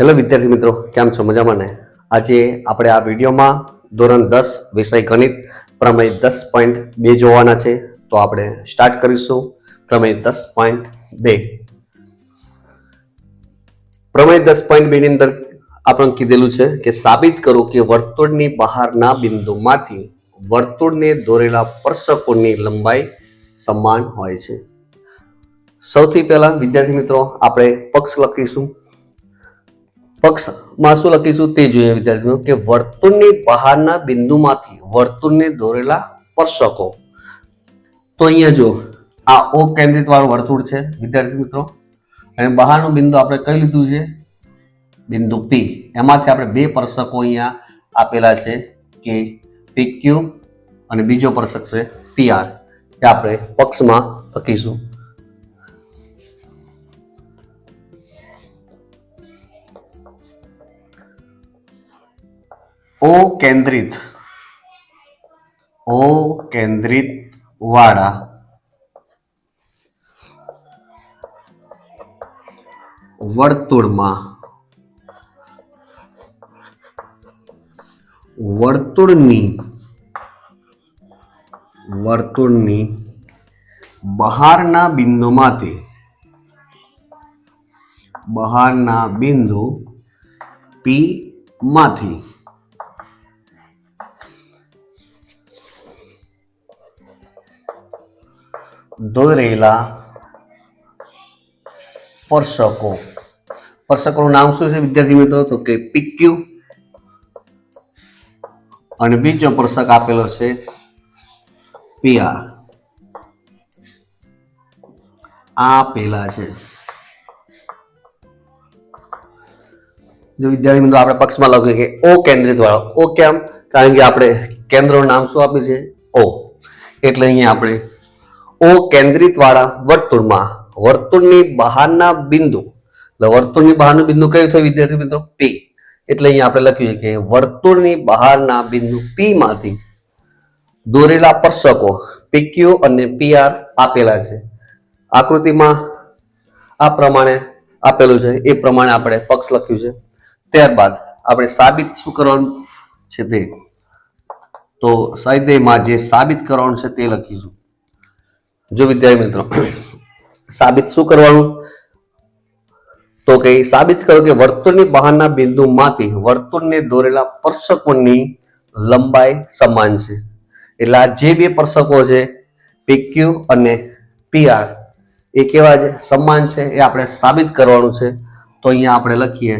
Hello વિદ્યાર્થી મિત્રો, કેમ છો? મજામાં ને? આજે આપણે આ વિડીયોમાં ધોરણ દસ વિષય ગણિત, પ્રમેય દસ પોઈન્ટ બે જોવાના છે. તો આપણે સ્ટાર્ટ કરીશું. પ્રમેય દસ પોઈન્ટ બે. પ્રમેય દસ પોઈન્ટ બે ની અંદર આપણે કીધેલું છે કે સાબિત કરો કે વર્તુળની બહારના બિંદુમાંથી વર્તુળને દોરેલા સ્પર્શકોની લંબાઈ સમાન હોય છે. સૌથી પહેલા વિદ્યાર્થી મિત્રો, આપણે પક્ષ લખીશું. પક્ષમાં શું લખીશું તે જોઈએ વિદ્યાર્થીઓ કે વર્તુળની બહારના બિંદુમાંથી વર્તુળને દોરેલા સ્પર્શકો. તો અહીંયા જો આ ઓ કેન્દ્રિત વાળું વર્તુળ છે, વિદ્યાર્થી મિત્રો. અને બહારનું બિંદુ આપણે કઈ લીધું છે? બિંદુ પી એમાંથી આપણે બે સ્પર્શકો અહીંયા આપેલા છે કે પી ક્યુ અને બીજો સ્પર્શક છે પી આર એ આપણે પક્ષમાં લખીશું. ઓ કેન્દ્રિત ઓ કેન્દ્રિત વાળા. વર્તુળમાં. વર્તુળની. વર્તુળની બહારના બિંદુમાંથી. બહારના બિંદુ પી માંથી. દોરેલા સ્પર્શકો. સ્પર્શકોનું નામ શું છે? વિદ્યાર્થી મિત્રો, તો કે પીક્યુ. અને બીજો સ્પર્શક આપેલો છે, પીઆર. આ પેલા છે. જો વિદ્યાર્થી મિત્રો, આપણે પક્ષમાં લખીએ કે ઓ કેન્દ્રિત વાળો. ઓ કેમ? કારણ કે આપણે કેન્દ્રનું નામ શું આપ્યું છે? ઓ. એટલે અહીંયા આપણે ઓ કેન્દ્રિત વાળા વર્તુળમાં. વર્તુળની બહારના બિંદુ. એટલે વર્તુળની બહારનું બિંદુ કયું થયું વિદ્યાર્થી મિત્રો? પી એટલે અહીંયા આપણે લખ્યું છે કે વર્તુળની બહારના બિંદુ પી માંથી દોરેલા સ્પર્શકો પીક્યુ અને પીઆર આપેલા છે. આકૃતિમાં આ પ્રમાણે આપેલું છે. એ પ્રમાણે આપણે પક્ષ લખ્યું છે. ત્યારબાદ આપણે સાબિત શું કરવાનું છે તે. તો સાહિત્યમાં જે સાબિત કરવાનું છે તે લખીશું. જો વિદ્યાર્થી મિત્રો, સાબિત શું કરવાનું? તો કે સાબિત કરો કે વર્તુળની બહારના બિંદુમાંથી વર્તુળને દોરેલા સ્પર્શકોની લંબાઈ સમાન છે. એટલે આ જે બે સ્પર્શકો છે પીક્યુ અને પીઆર એ કેવા છે? સમાન છે, એ આપણે સાબિત કરવાનું છે. તો અહીંયા આપણે લખીએ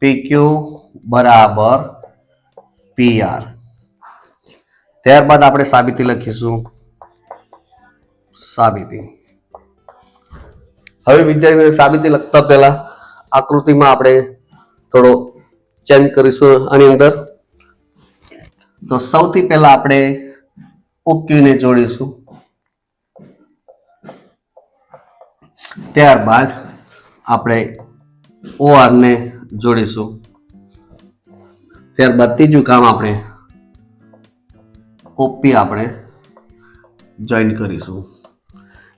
પીક્યુ બરાબર PR ત્યારબાદ આપણે સાબિતી લખીશું. સાબિતી. હવે વિદ્યાર્થીઓ સાબિતી લખતા પહેલા આકૃતિમાં આપણે થોડો ચેન્જ કરીશું આની અંદર. તો સૌથી પહેલા આપણે ઓક્યુને જોડીશું. ત્યારબાદ આપણે ઓઆરને જોડીશું. ત્યારબાદ ત્રીજું કામ આપણે ઓપી આપણે જોઈન કરીશું.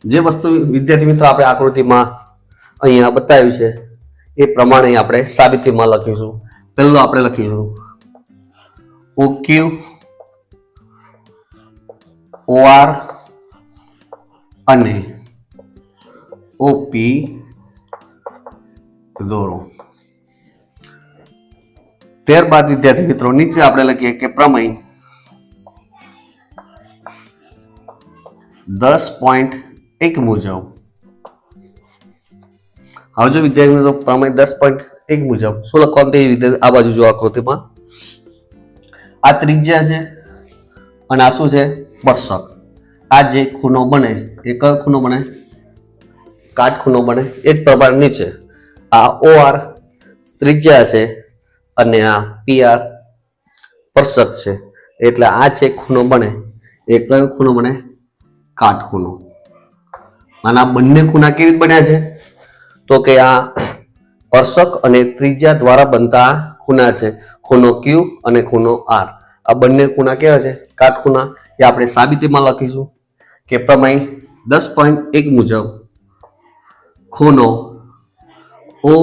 જે વસ્તુ વિદ્યાર્થી મિત્રો આપણે આકૃતિમાં અહીંયા બતાવ્યું છે, એ પ્રમાણે આપણે સાબિતીમાં લખીશું. પહેલું આપણે લખીશું. ઓક્યુ ઓઆર અને ઓપી દોરો. ત્યારબાદ વિદ્યાર્થી મિત્રો નીચે આપણે લખીએ કે પ્રમેય દસ પોઈન્ટ એક મુજબ. હવે જો વિદ્યાર્થી મિત્રો, પ્રમાણે દસ પોઈન્ટ એક મુજબ. શું લખવાનું તે વિદ્યાર્થી આ બાજુ જો આકૃતિમાં? આ ત્રિજ્યા છે અને આ શું છે? સ્પર્શક. આ જે ખૂણો બને એ કયો ખૂણો બને, કાટ ખૂનો બને, એ જ પ્રમાણે નીચે. આ ઓ આર ત્રિજ્યા છે અને આ પી આર સ્પર્શક છે. એટલે આ છે ખૂણો બને એ કયો ખૂણો બને કાટખૂણો અને આ બંને ખૂણા કેવી રીતે બન્યા છે? તો કે આ સ્પર્શક અને ત્રિજ્યા દ્વારા બનતા ખૂણા છે. ખૂણો ક્યુ અને ખૂણો આર આ બંને ખૂણા કેવા છે? કાટખૂણા. એ આપણે સાબિતીમાં લખીશું કે પ્રમેય દસ પોઈન્ટ એક મુજબ ખૂણો ઓ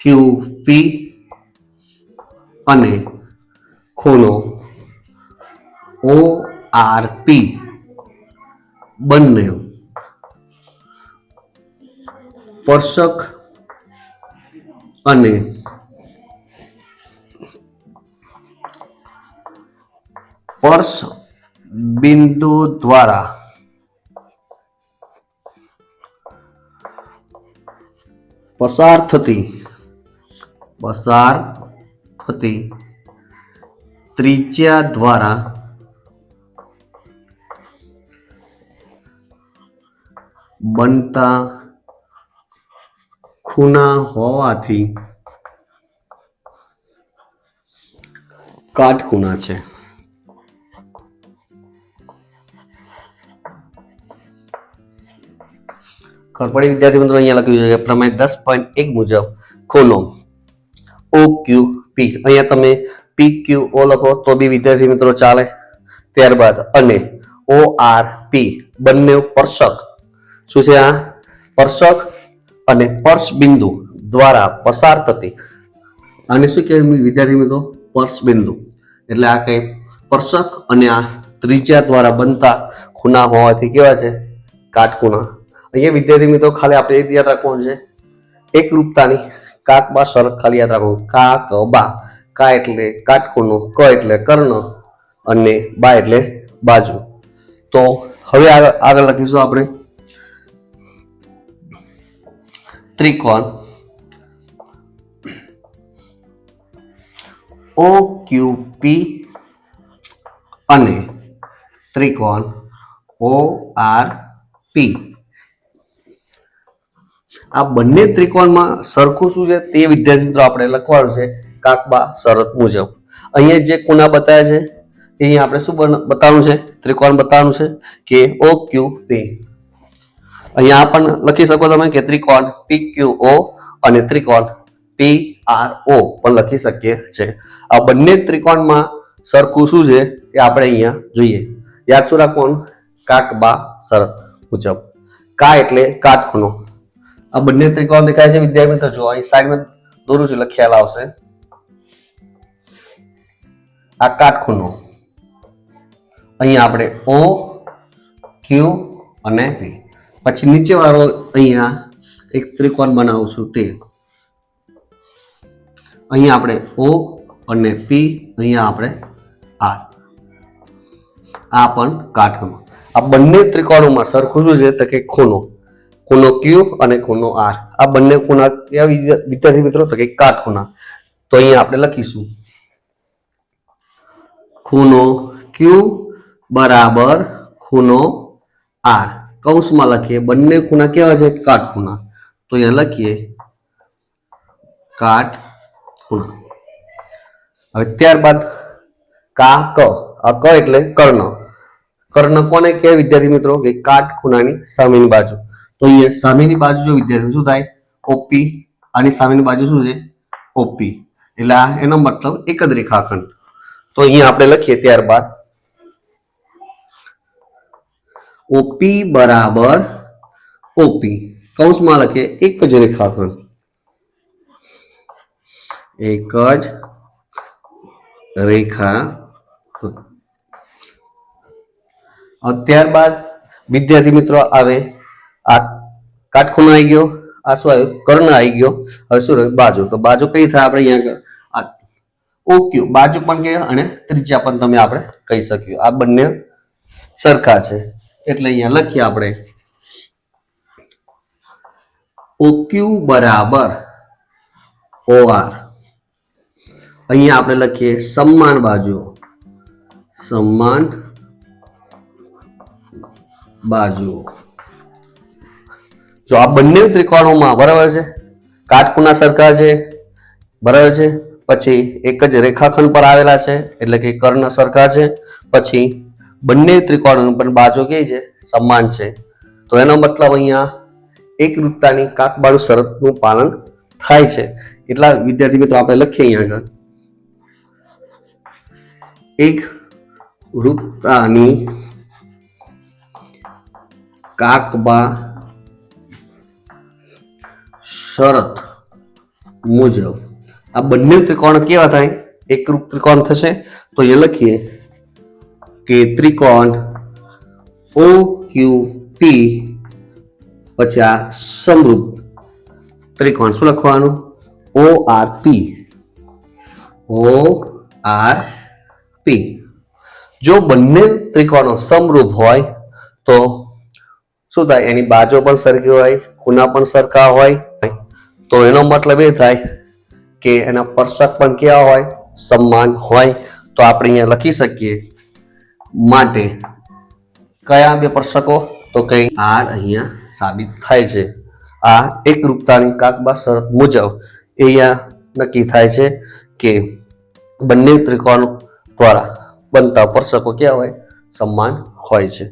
ક્યુ પી અને ખૂણો ઓ આર પી બંને સ્પર્શક અને સ્પર્શ બિંદુ દ્વારા પસાર થતી પસાર થતી ત્રિજ્યા દ્વારા બનતા ખૂણા હોવાથી કાટખૂણા છે. ખબર વિદ્યાર્થી મિત્રો અહીંયા લખ્યું છે પ્રમાણે દસ પોઈન્ટ એક મુજબ ખૂનો ઓ ક્યુ પી અહીંયા તમે પી ક્યુ ઓ લખો તો બી વિદ્યાર્થી મિત્રો ચાલે. ત્યારબાદ અને ઓ આર પી બંને સ્પર્શક. શું છે આ? સ્પર્શક અને સ્પર્શ બિંદુ દ્વારા પસાર થતી. આને શું કહેવાય વિદ્યાર્થી મિત્રો? સ્પર્શ બિંદુ. એટલે આ કઈ સ્પર્શક અને આ ત્રિજ્યા દ્વારા બનતા ખૂણા હોવાથી કેવા છે? કાટખૂણા. અહીંયા વિદ્યાર્થી મિત્રો ખાલી આપણે એક યાદ રાખવાનું છે. એકરૂપતાની કાક બા શરત ખાલી યાદ રાખવું કાક બા. કા એટલે કાટખૂણો, ક એટલે કર્ણ અને બા એટલે બાજુ. તો હવે આગળ આગળ લખીશું આપણે. ત્રિકોણ. ઓ ક્યુ પી અને ત્રિકોણ ઓ આર પી આ બંને ત્રિકોણમાં સરખું શું છે? તે વિદ્યાર્થી મિત્રો આપણે લખવાનું છે કાકબા શરત મુજબ. અહીંયા જે ખૂણા બતાવ્યા છે અહીંયા આપણે શું બતાવવાનું છે? ત્રિકોણ બતાવવાનું છે કે ઓ ક્યુ પી અહીંયા પણ લખી શકો તમે કે ત્રિકોણ પી ક્યુ ઓ અને ત્રિકોણ પી આર ઓ પણ લખી શકીએ છે. આ બંને ત્રિકોણમાં સરખું શું છે એ આપણે અહીંયા જોઈએ. યાદ શું રાખવાનું? કાકબા શરત મુજબ. કા એટલે કાટખૂણો. આ બંને ત્રિકોણ દેખાય છે વિદ્યાર્થી મિત્રો. જો અહીં સાઈડમાં દોરું છું લખ્યાલ ખ્યાલ આવશે. આ કાટખૂણો. અહીંયા આપણે ઓ ક્યુ અને પી પછી નીચે વાળો અહીંયા એક ત્રિકોણ બનાવું છું તે. અહીંયા આપણે ઓ અને પી અહીંયા આપણે આર આ પણ કાટખૂણો આ બંને ત્રિકોણોમાં સરખું શું છે, તો કે ખૂણો. ખૂણો ક્યુ અને ખૂણો આર આ બંને ખૂણા કયા વિદ્યાર્થી મિત્રો, તો કે કાટખૂણા તો અહીંયા આપણે લખીશું. ખૂણો ક્યુ બરાબર ખૂણો આર કૌંસમાં લખીએ, બંને ખૂણા કેવા છે? કાટખૂણા તો અહીંયા લખીએ કાટખૂણા હવે ત્યારબાદ કા, ક. આ ક એટલે કર્ણ. કર્ણ કોને કે વિદ્યાર્થી મિત્રો? કે કાટખૂણાની સામેની બાજુ. તો અહીંયા સામેની બાજુ જો વિદ્યાર્થી શું થાય? ઓપી. આની સામેની બાજુ શું છે? ઓપી. એટલે આ એનો મતલબ એક જ રેખાખંડ. તો અહીંયા આપણે લખીએ ત્યારબાદ ઓપી બરાબર ઓપી. કૌંસમાં લખીએ, એક જ રેખાખંડ. એક જ રેખા ત્યારબાદ વિદ્યાર્થી મિત્રો આવે. આ કાટખૂણો આવી ગયો, આ શું આવ્યું? કર્ણ આવી ગયો. હવે શું રહ્યું? બાજુ. તો બાજુ કઈ થાય આપણે અહીંયા? ઓક્યુ. બાજુ પણ કે અને ત્રિજ્યા પણ તમે આપણે કહી શકીએ. આ બંને સરખા છે. એટલે અહીંયા લખીએ આપણે. ઓક્યુ બરાબર ઓઆર. અહીંયા આપણે લખીએ સમાન બાજુ. સમાન બાજુ. જો આ બંને ત્રિકોણોમાં બરાબર છે? કાટખૂણા સરખા છે? બરાબર છે? પછી એક જ રેખાખંડ પર આવેલા છે, એટલે કે કર્ણ સરખા છે. પછી બંને ત્રિકોણ પણ બાજુ કઈ છે? સમાન છે. તો એનો મતલબ અહીંયા એકરૂપતાની કાકબાળુ શરતનું પાલન થાય છે. એટલા વિદ્યાર્થી મિત્રો આપણે લખીએ અહીંયા આગળ. એક રૂપતાની કાકબા શરત મુજબ આ બંને ત્રિકોણ કેવા થાય? એકરૂપ ત્રિકોણ થશે. તો એ લખીએ. કે ત્રિકોણ ઓ ક્યુ પી પછી આ સમૃદ્ધ ત્રિકોણ શું લખવાનું? O R P O R P જો બંને ત્રિકોણો સમરૂપ હોય તો શું થાય? એની બાજુ પણ સરખી હોય, ખૂણા પણ સરખા હોય. તો એનો મતલબ એ થાય કે એના સ્પર્શક પણ કેવા હોય? સમાન હોય. તો આપણે અહીંયા લખી શકીએ માટે કયા બે સ્પર્શકો તો કે આર અહીંયા સાબિત થાય છે. આ એકરૂપતાની કાકબા શરત મુજબ અહીંયા નક્કી થાય છે કે બંને ત્રિકોણ દ્વારા બનતા સ્પર્શકો કેવા હોય સમાન હોય છે.